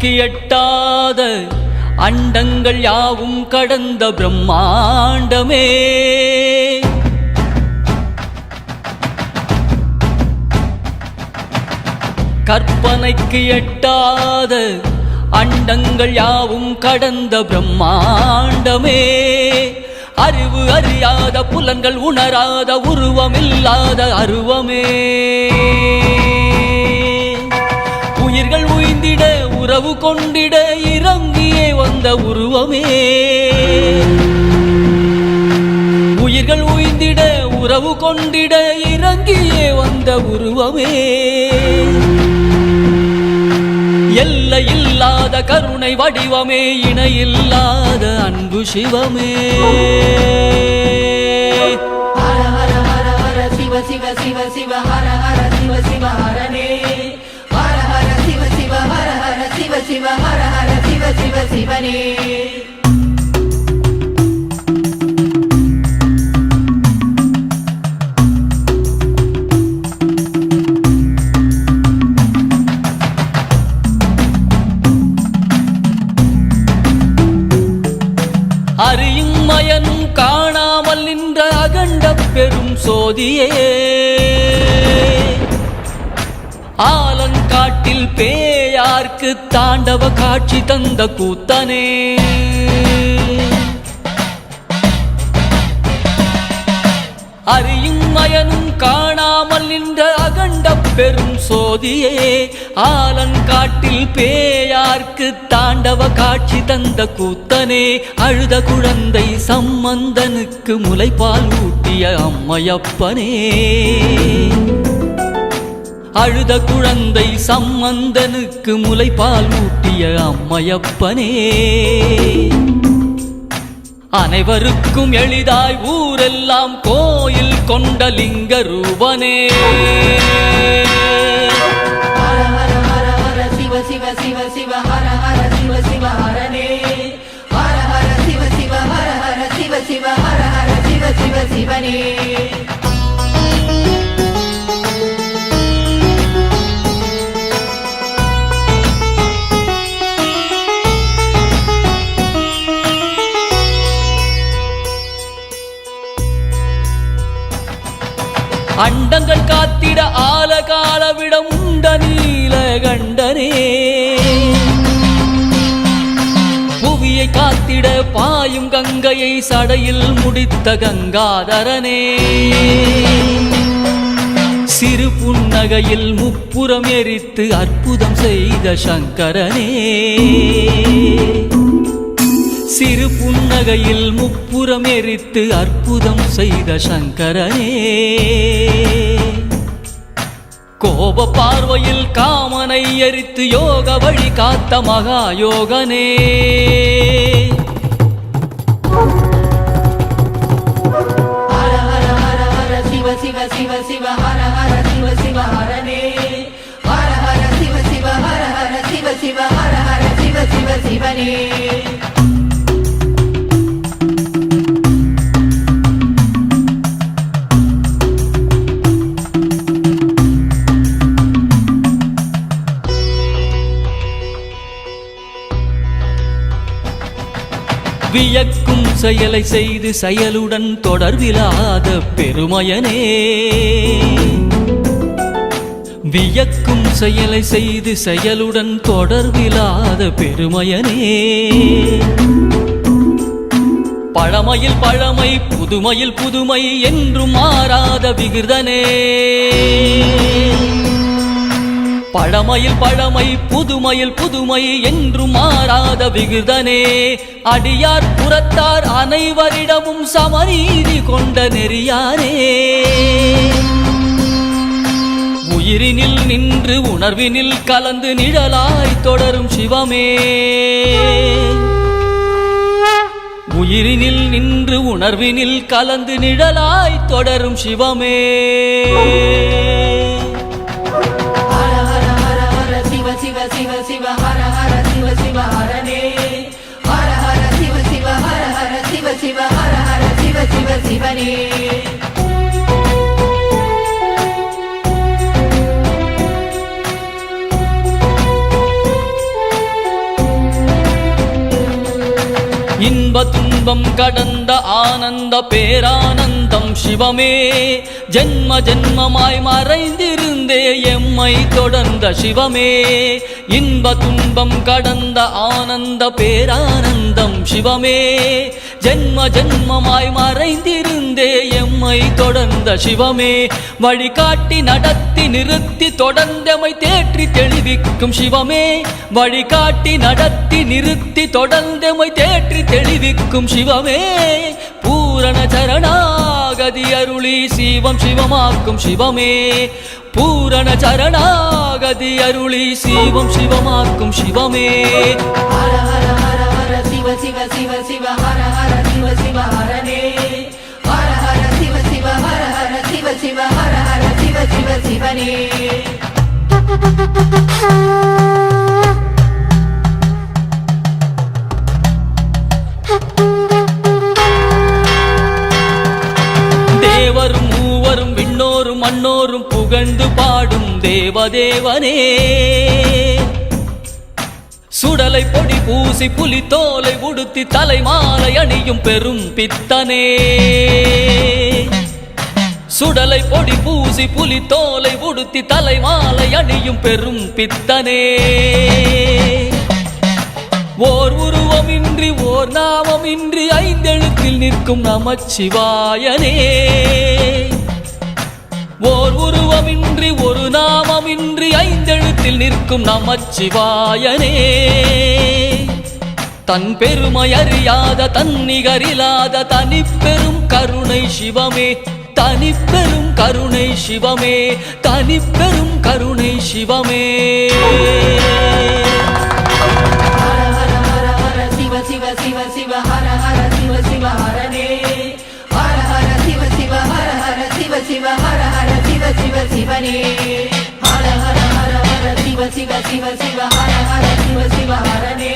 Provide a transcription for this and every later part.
கற்பனைக்கு எட்டாத அண்டங்கள் யாவும் கடந்த பிரம்மாண்டமே. கற்பனைக்கு எட்டாத அண்டங்கள் யாவும் கடந்த பிரம்மாண்டமே. அறிவு அறியாத புலன்கள் உணராத உருவமில்லாத அருவமே. இரவு கொண்டிட இறங்கியே வந்த உருவமே. உயிர்கள் உய்ந்திட உறவு கொண்டிட இறங்கியே வந்த உருவமே. எல்லை இல்லாத கருணை வடிவமே இணையில்லாத அன்பு சிவமே. சிவ சிவ சிவ சிவ ஹர ஹர சிவ சிவ ஹரனே. சிவ ஹர ஹர சிவ சிவ சிவனே. அறியும் மயனும் காணாமல் நின்ற அகண்ட பெரும் சோதியே. ஆலங்காட்டில் பேர் பேயார்க்கு தாண்டவ காட்சி தந்த கூத்தனே? அறியும் மயனும் காணாமல் நின்ற அகண்ட பெரும் சோதியே ஆலன் காட்டில் பேயார்க்கு தாண்டவ காட்சி தந்த கூத்தனே. அழுத குழந்தை சம்பந்தனுக்கு முளைப்பால் ஊட்டிய அம்மையப்பனே. அழுத குழந்தை சம்பந்தனுக்கு முளைப்பால் ஊட்டிய அம்மையப்பனே. அனைவருக்கும் எளிதாய் ஊரெல்லாம் கோயில் கொண்ட லிங்க ரூபனே சிவ சிவ சிவ சிவ ஹர ஹர சிவ சிவ ஹரனே. ஹர ஹர சிவ சிவ ஹர ஹர சிவ சிவ ஹர ஹர சிவ சிவ சிவனே. கண்டனே புவியை காத்திட பாயும் கங்கையை சடையில் முடித்த கங்காதரனே. சிறு புன்னகையில் முப்புறம் எரித்து அற்புதம் செய்த சங்கரனே. சிறு புன்னகையில் முப்புறம் எரித்து அற்புதம் செய்த சங்கரனே. கோப பார்வையில் காமனை எரித்து யோக வழி காத்த மகா யோகனே சிவ சிவ சிவ ஹர ஹர சிவ சிவ ஹரனே. ஹர ஹர சிவ சிவ ஹர ஹர சிவ சிவ ஹர ஹர சிவ சிவ சிவனே. வியக்கும் செயலை செய்து செயலுடன் தொடர்பிலாத பெருமையனே. வியக்கும் செயலை செய்து செயலுடன் தொடர்பிலாத பெருமையனே. பழமையில் பழமை புதுமையில் புதுமை என்றும் மாறாத விகிர்தனே. பழமையில் பழமை புதுமையில் புதுமை என்று மாறாத விகுதனே அடியார் புறத்தார் அனைவரிடமும் சமநீதி கொண்ட நெறியானே. உயிரினில் நின்று உணர்வினில் கலந்து நிழலாய் தொடரும் சிவமே. உயிரினில் நின்று உணர்வினில் கலந்து நிழலாய் தொடரும் சிவமே. துன்பம் கடந்த ஆனந்த பேரானந்தம் சிவமே. ஜென்ம ஜென்மமாய் மறைந்திருந்தே எம்மை தொடர்ந்த சிவமே. இன்ப துன்பம் கடந்த ஆனந்த பேரானந்தம் சிவமே. ஜென்ம ஜென்மமாய் மறைந்திருந்தே எம்மை தொடர்ந்த சிவமே. வழிகாட்டி நடத்தி நிறுத்தி தொடர்ந்தமை தேற்றி தெளிவிக்கும் சிவமே. வழிகாட்டி நடத்தி நிறுத்தி தொடர்ந்தமை தேற்றி தெளிவிக்கும் சிவமே. பூரண சரணாகதி அருளி சிவம் சிவமாக்கும் சிவமே. பூரண சரணாகதி அருளி சிவம் சிவமாக்கும் சிவமே. ஹர ஹர ஹர ஹர சிவ சிவ சிவ சிவ சிவனே தேவரும் மூவரும் விண்ணோரும் மண்ணோரும் புகழ்ந்து பாடும் தேவதேவனே. சுடலை பொடி பூசி புலி தோலை உடுத்தி தலைமாலை அணியும் பெரும் பித்தனே. சுடலை பொடி பூசி புலி தோலை உடுத்தி தலை மாலை அணியும் பெரும் பித்தனே. ஓர் உருவமின்றி ஓர் நாமமின்றி ஐந்தெழுத்தில் நிற்கும் நமச்சிவாயனே. ஓர் உருவமின்றி ஒரு நாமமின்றி ஐந்தெழுத்தில் நிற்கும் நமச்சிவாயனே. தன் பெருமை அறியாத தன்னிகரில்லாத தனிப்பெரும் கருணை சிவமே. தனிப்பெரும் கருணை சிவமே தனிப்பெரும் கருணை சிவமே ஹர ஹர ஹர ஹர சிவ சிவ சிவ சிவ ஹர ஹர சிவ சிவ ஹரனே ஹர ஹர சிவ சிவ ஹர ஹர சிவ சிவ ஹர ஹர சிவ சிவ சிவனே ஹர ஹர ஹர ஹர சிவ சிவ சிவ சிவ ஹர ஹர சிவ சிவ ஹரனே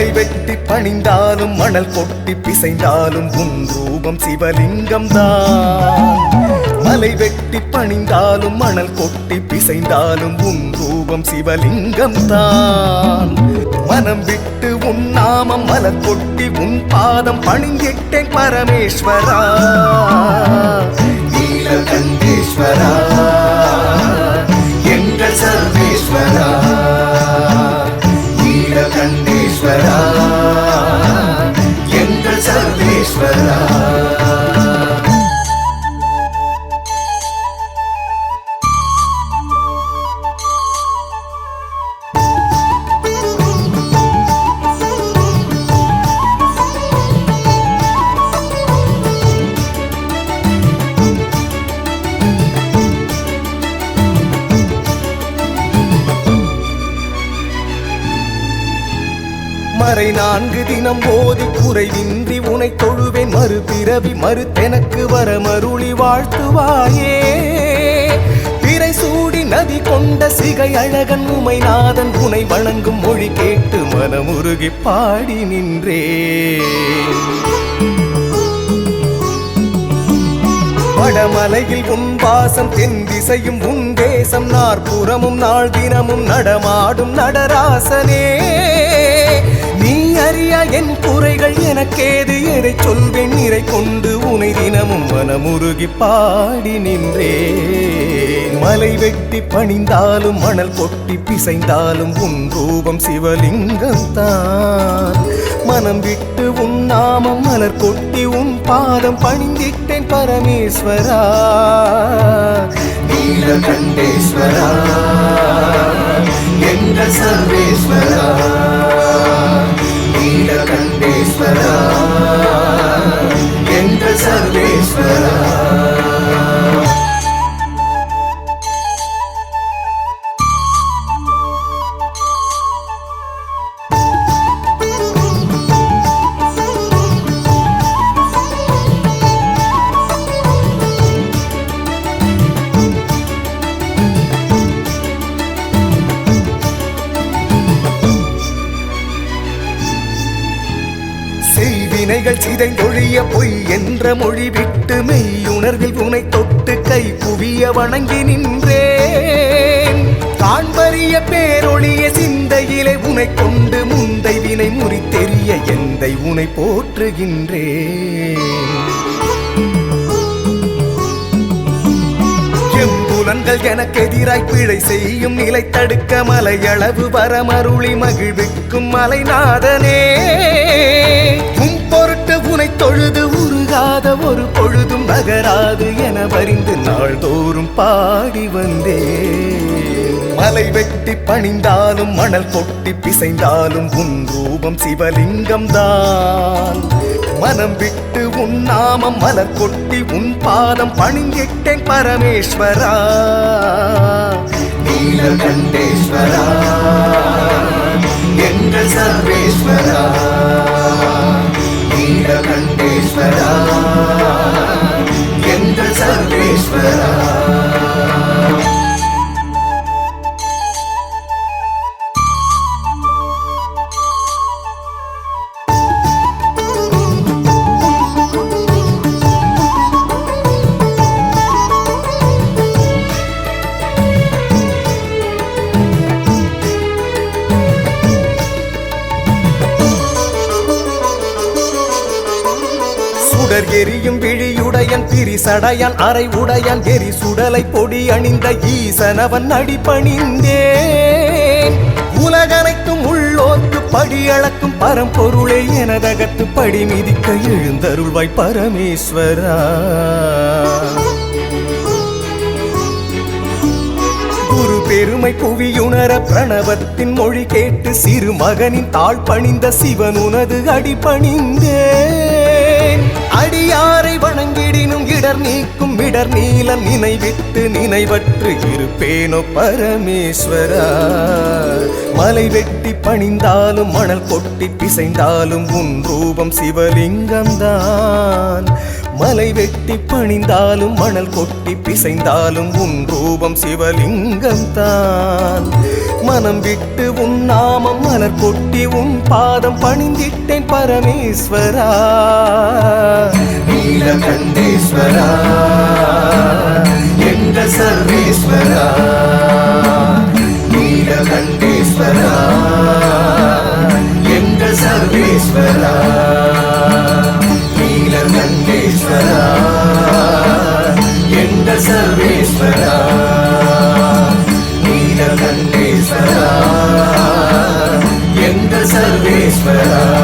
மலை வெட்டி பணிந்தாலும் மணல் கொட்டி பிசைந்தாலும் உன் ரூபம் சிவலிங்கம் தான் மலை வெட்டி பணிந்தாலும் மணல் கொட்டி பிசைந்தாலும் உன் ரூபம் சிவலிங்கம் தான் மனம் விட்டு உன் நாமம் மலர் கொட்டி உன் பாதம் பணிஞ்சிட்டேன் பரமேஸ்வரா. நீலகண்டேஸ்வரா எங்கள் சர்வேஸ்வரா. நீலகண்டேஸ்வரா எங்கள் பிறவி மறுத்தெனக்கு வர மருளி வாழ்த்துவாயே. பிறை சூடி நதி கொண்ட சிகை அழகன் உமைநாதன் உனை வணங்கும் மொழி கேட்டு மனமுருகி பாடி நின்றே. வடமலையில் உன் வாசம் தென் திசையும் உன் தேசம் நாற்புறமும் நாள் தினமும் நடமாடும் நடராசனே. என் குறைகள் எனக்கேது? எதை சொல்வேன்? நிறை கொண்டு உனை தினமும் மனமுருகி பாடி நின்றே மலை வெட்டி பணிந்தாலும் மணல் கொட்டி பிசைந்தாலும் உன் ரூபம் சிவலிங்கம் தான் மனம் விட்டு உன் நாமம் மலர் கொட்டி உன் பாதம் பணிந்திட்டேன் பரமேஸ்வரா. நீலகண்டேஸ்வரா போற்றுகின்றேன். எம்புலன்கள் எனக்கு எதிராய் பிழை செய்யும் நிலை தடுக்க மலையளவு வரமருளி மகிழ்விக்கும் மலைநாதனே. உம் பொருட்டு உனை தொழுது உருகாத ஒரு பொழுதும் நகராது என வரிந்து நாள்தோறும் பாடி வந்தே மலை வெட்டி பணிந்தாலும் மணல் கொட்டி பிசைந்தாலும் உன் ரூபம் சிவலிங்கம் தான் மனம் விட்டு உன் நாமம் மலர் கொட்டி உன் பாதம் பணிந்திட்டேன் பரமேஸ்வரா. நீலகண்டேஸ்வரா எங்கள் சர்வேஸ்வரா. நீலகண்டேஸ்வரா எங்கள் சர்வேஸ்வரா. சுடர் எரியும் விழியுடையன் பிரிசடையான் அரை உடையான் எரி சுடலை பொடி அணிந்த ஈசனவன் அடிபணிந்தேன். உலகனைத்தும் உள்ளோர்க்கு படி அளக்கும் பரம்பொருளே எனதகத்து படி மிதிக்க எழுந்தருள்வாய் பரமேஸ்வரா. பெருமை புவியுணர பிரணவத்தின் மொழி கேட்டு சிறு மகனின் தாழ் பணிந்த சிவன் உனது அடி அடியாரை வணங்கிடினும் இடர் நீக்கும் இடர் நீலம் நினைவிட்டு நினைவற்று இருப்பேனோ பரமேஸ்வரா. மலை வெட்டி பணிந்தாலும் மணல் கொட்டி பிசைந்தாலும் உன் ரூபம் சிவலிங்கம்தான். மலை வெட்டி பணிந்தாலும் மணல் கொட்டி பிசைந்தாலும் உன் ரூபம் சிவலிங்கம் தான். மனம் விட்டு உன் நாமம் மலர் கொட்டி உன் பாதம் பணிந்திட்டேன் பரமேஸ்வரா. நீலகண்டேஸ்வரா எங்கள் சர்வேஸ்வரா. நீலகண்டேஸ்வரா எங்கள் சர்வேஸ்வரா. சர்வேஸ்வரா நீலகண்டேஸ்வரா எங்கள் சர்வேஸ்வரா.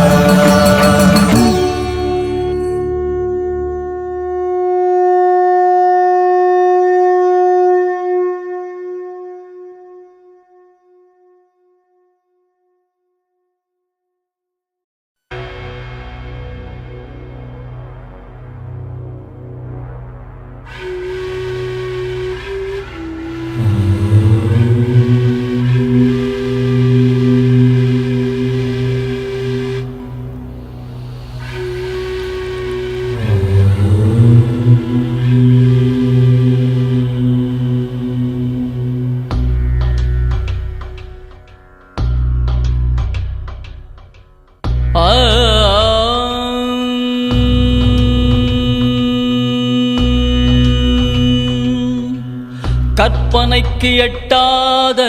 கற்பனைக்கு எட்டாத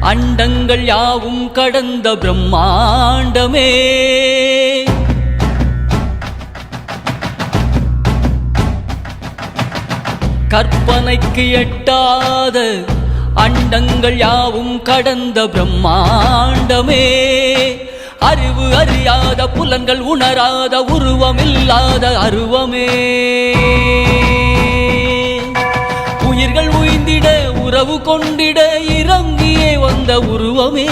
அண்டங்கள் யாவும் கடந்த பிரம்மாண்டமே. கற்பனைக்கு எட்டாத அண்டங்கள் யாவும் கடந்த பிரம்மாண்டமே. அறிவு அறியாத புலன்கள் உணராத உருவமில்லாத அருவமே. உறவு கொண்டிட இறங்கியே வந்த உருவமே.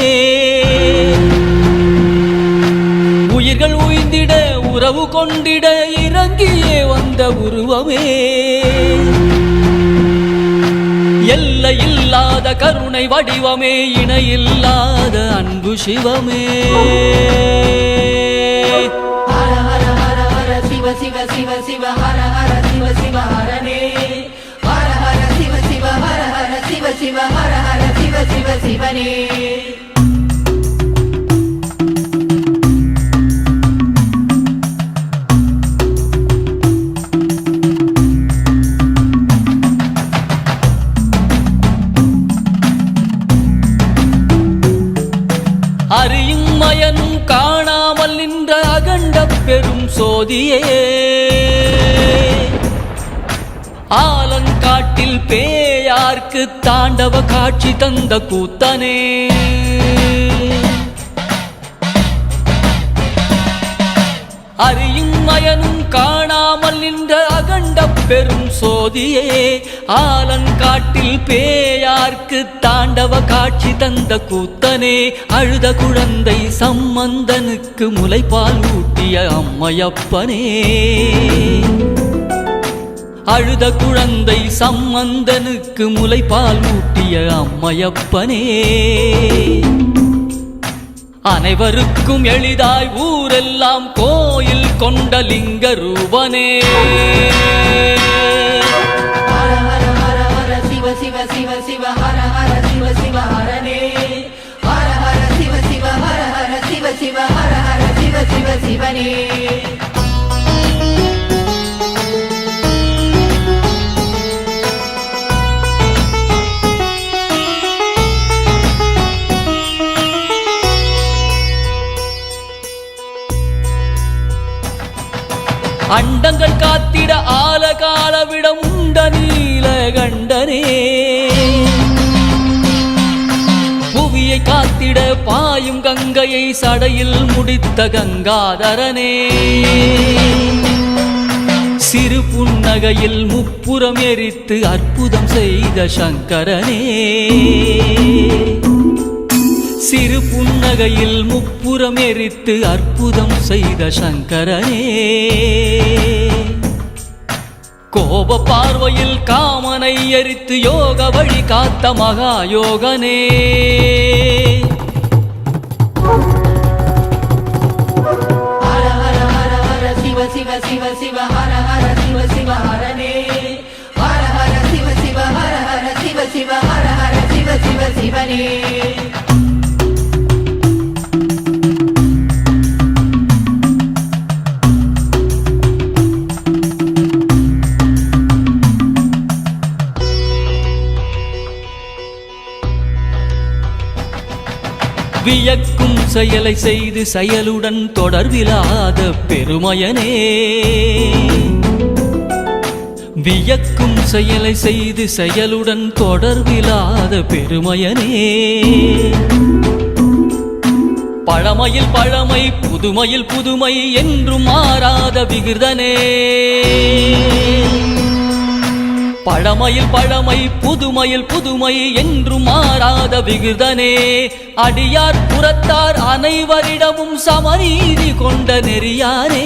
உயிர்கள் உயிர்ந்திட உறவு கொண்டிட இறங்கியே வந்த உருவமே. எல்லை இல்லாத கருணை வடிவமே இணையில்லாத அன்பு சிவமே. சிவ சிவ சிவ சிவ ஹர ஹர சிவ சிவ ஹரனே. சிவ ஹர ஹர சிவ சிவ சிவனே. அறியும் மயனும் காணாமல் நின்ற அகண்ட பெரும் சோதியே. ஆலங்காட்டில் பே பேயார்க்கு தாண்டவ காட்சி தந்த கூத்தனே? அறியும் மயனும் காணாமல் நின்ற அகண்ட பெரும் சோதியே ஆலன் காட்டில் பேயார்க்கு தாண்டவ காட்சி தந்த கூத்தனே. அழுத குழந்தை சம்பந்தனுக்கு முளைப்பால் ஊட்டிய அம்மையப்பனே. அழுத குழந்தை சம்பந்தனுக்கு முளைப்பால் ஊட்டிய அம்மையப்பனே. அனைவருக்கும் எளிதாய் ஊரெல்லாம் கோயில் கொண்ட லிங்க ரூபனே சிவ சிவ சிவ ஹர ஹர சிவ சிவ ஹரனே. ஹர ஹர சிவ சிவ ஹர ஹர சிவ சிவ ஹர ஹர சிவ சிவ சிவனே. அண்டங்கள் காத்திட ஆலகால விடம் உண்ட நீல கண்டனே புவியை காத்திட பாயும் கங்கையை சடையில் முடித்த கங்காதரனே. சிறு புன்னகையில் முப்புறம் எரித்து அற்புதம் செய்த சங்கரனே. சிறு புன்னகையில் முப்புறம் எரித்து அற்புதம் செய்த சங்கரனே. கோப பார்வையில் காமனை எரித்து யோக வழி காத்த மகா யோகனே ஹர ஹர சிவ சிவ சிவ சிவ ஹர ஹர சிவ சிவ ஹரனே. ஹர ஹர சிவ சிவ ஹர ஹர சிவ சிவ ஹர ஹர சிவ சிவ சிவனே. செயலை செய்து செயலுடன் தொடர்பிலாத பெருமையனே. வியக்கும் செயலை செய்து செயலுடன் தொடர்பிலாத பெருமையனே. பழமையில் பழமை புதுமையில் புதுமை என்றும் மாறாத விகிர்தனே. பழமையில் பழமை புதுமையில் புதுமை என்றும் மாறாத விகுதனே அடியார் புறத்தார் அனைவரிடமும் சமநீதி கொண்ட நெறியாரே.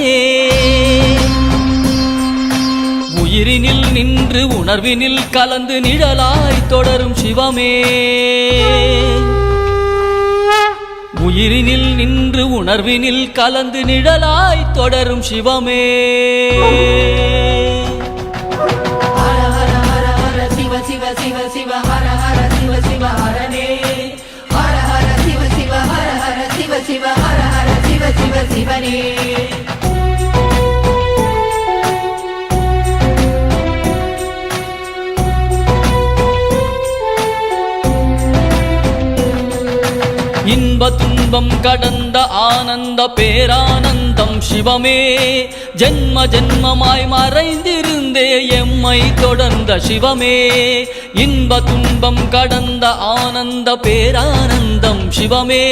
உயிரினில் நின்று உணர்வினில் கலந்து நிழலாய் தொடரும் சிவமே. உயிரினில் நின்று உணர்வினில் கலந்து நிழலாய் தொடரும் சிவமே. சிவ இன்ப துன்பம் கடந்த ஆனந்த பேரானந்தம் சிவமே. ஜென்ம ஜென்மமாய் மறைந்திருந்தே எம்மை தொடர்ந்த சிவமே. இன்ப துன்பம் கடந்த ஆனந்த பேரானந்தம் சிவமே.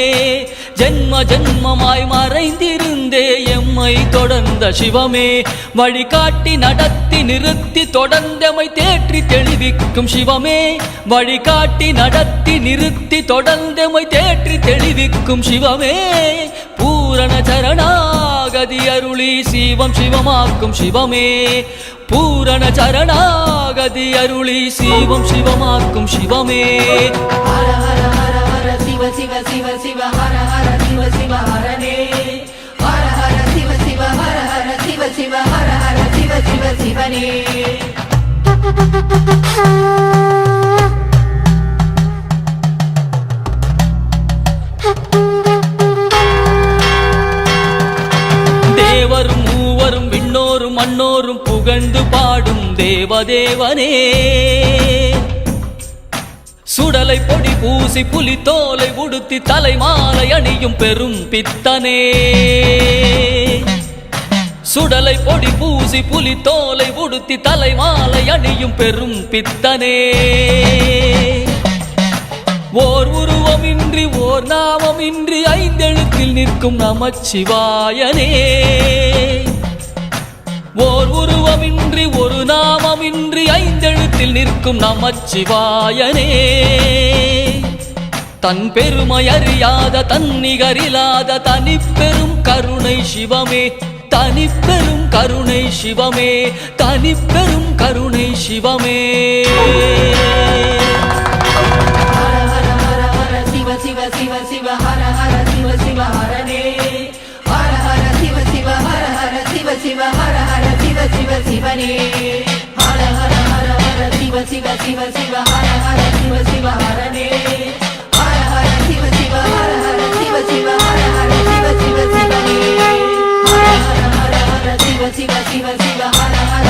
ஜென்ம ஜென்மமாய் மறைந்திருந்தே எம்மை தொடர்ந்த சிவமே. வழிகாட்டி நடத்தி நிறுத்தி தொடர்ந்தமை தேற்றி தெளிவிக்கும் சிவமே. வழிகாட்டி நடத்தி நிறுத்தி தொடர்ந்தமை தேற்றி தெளிவிக்கும் சிவமே. பூரண சரணாகதி அருளி சிவம் சிவமாக்கும் சிவமே. பூரண சரணாகதி அருளி சிவம் சிவமாக்கும் சிவமே. ஹர ஹர சிவ சிவ சிவ சிவ ஹர ஹர சிவ சிவ ஹரனே. ஹர ஹர சிவ சிவ ஹர ஹர சிவ சிவ ஹர ஹர சிவ சிவ சிவனே. தேவரும் மூவரும் விண்ணோரும் மண்ணோரும் புகழ்ந்து பாடும் தேவதேவனே. தலை பொடி பூசி புலி தோலை உடுத்தி தலை மாலை அணியும் பெரும் பித்தனே. சுடலை பொடி பூசி புலி தோலை உடுத்தி தலை மாலை அணியும் பெரும் பித்தனே. ஓர் உருவமின்றி ஓர் நாமமின்றி ஐந்தெழுத்தில் நிற்கும் நமச்சிவாயனே. ஓர் உருவமின்றி ஒரு நாமமின்றி ஐந்தெழுத்தில் நிற்கும் நம நமச்சிவாயனே தன் பெருமை அறியாத தன்னிகரில்லாத தனிப்பெரும் கருணை சிவமே தனிப்பெரும் கருணை சிவமே. தனிப்பெரும் கருணை சிவமே. சிவ சிவ சிவ சிவ ஹர ஹர சிவ சிவ ஹரனே ஹர ஹர சிவ சிவ ஹர ஹர சிவ சிவ ஹர ஹர சிவ சிவ சிவனே. శివ శివ శివ హర హర శివ శివ హరణే హర హర శివ శివ హర హర శివ శివ హర హర శివ శివ శివనే హర హర